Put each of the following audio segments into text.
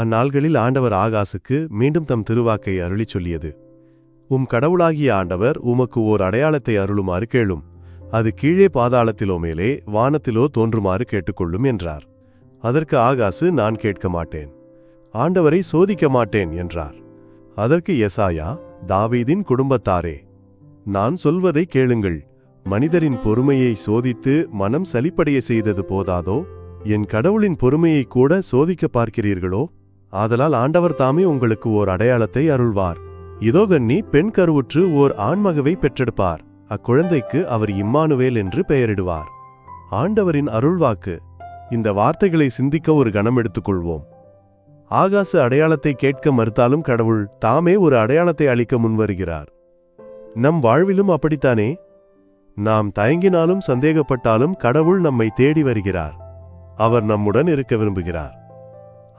அந்நாள்களில் ஆண்டவர் ஆகாசுக்கு மீண்டும் தம் திருவாக்கை அருளிச் சொல்லியது. உம் கடவுளாகிய ஆண்டவர் உமக்கு ஓர் அடையாளத்தை அருளுமாறு கேளும். அது கீழே பாதாளத்திலோ மேலே வானத்திலோ தோன்றுமாறு கேட்டுக்கொள்ளும் என்றார். அதற்கு ஆகாசு நான் கேட்க மாட்டேன். ஆண்டவரை சோதிக்க மாட்டேன் என்றார். அதற்கு எசாயா தாவீதின் குடும்பத்தாரே நான் சொல்வதை கேளுங்கள். மனிதரின் பொறுமையை சோதித்து மனம் சலிப்படைய செய்தது போதாதோ? என் கடவுளின் பொறுமையை கூட சோதிக்க பார்க்கிறீர்களோ? ஆதலால் ஆண்டவர் தாமே உங்களுக்கு ஓர் அடையாளத்தை அருள்வார். இதோ கண்ணி பெண் கருவுற்று ஓர் ஆண்மகவை பெற்றெடுப்பார். அக்குழந்தைக்கு அவர் இம்மானுவேல் என்று பெயரிடுவார். ஆண்டவரின் அருள்வாக்கு. இந்த வார்த்தைகளை சிந்திக்க ஒரு கணம் எடுத்துக்கொள்வோம். ஆகாச அடையாளத்தை கேட்க மறுத்தாலும் கடவுள் தாமே ஒரு அடையாளத்தை அளிக்க முன்வருகிறார். நம் வாழ்விலும் அப்படித்தானே? நாம் தயங்கினாலும் சந்தேகப்பட்டாலும் கடவுள் நம்மை தேடி வருகிறார். அவர் நம்முடன் இருக்க விரும்புகிறார்.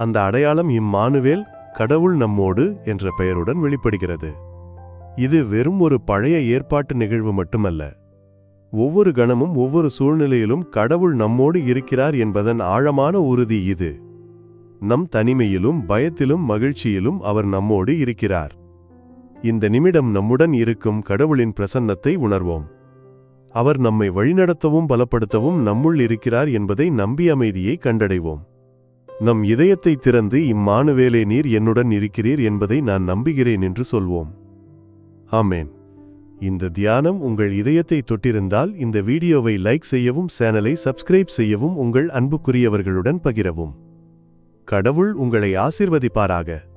அந்த அடையாளம் இம்மானுவேல் கடவுள் நம்மோடு என்ற பெயருடன் வெளிப்படுகிறது. இது வெறும் ஒரு பழைய ஏற்பாட்டு நிகழ்வு மட்டுமல்ல. ஒவ்வொரு கணமும் ஒவ்வொரு சூழ்நிலையிலும் கடவுள் நம்மோடு இருக்கிறார் என்பதன் ஆழமான உறுதி இது. நம் தனிமையிலும் பயத்திலும் மகிழ்ச்சியிலும் அவர் நம்மோடு இருக்கிறார். இந்த நிமிடம் நம்முடன் இருக்கும் கடவுளின் பிரசன்னத்தை உணர்வோம். அவர் நம்மை வழிநடத்தவும் பலப்படுத்தவும் நம்முள் இருக்கிறார் என்பதை நம்பி அமைதியை கண்டடைவோம். நம் இதயத்தை திறந்து இம்மானுவேலே நீர் என்னுடன் இருக்கிறீர் என்பதை நான் நம்புகிறேன் என்று சொல்வோம். ஆமேன். இந்த தியானம் உங்கள் இதயத்தை தொட்டிருந்தால் இந்த வீடியோவை லைக் செய்யவும் சேனலை சப்ஸ்கிரைப் செய்யவும் உங்கள் அன்புக்குரியவர்களுடன் பகிரவும். கடவுள் உங்களை ஆசிர்வதிப்பாராக.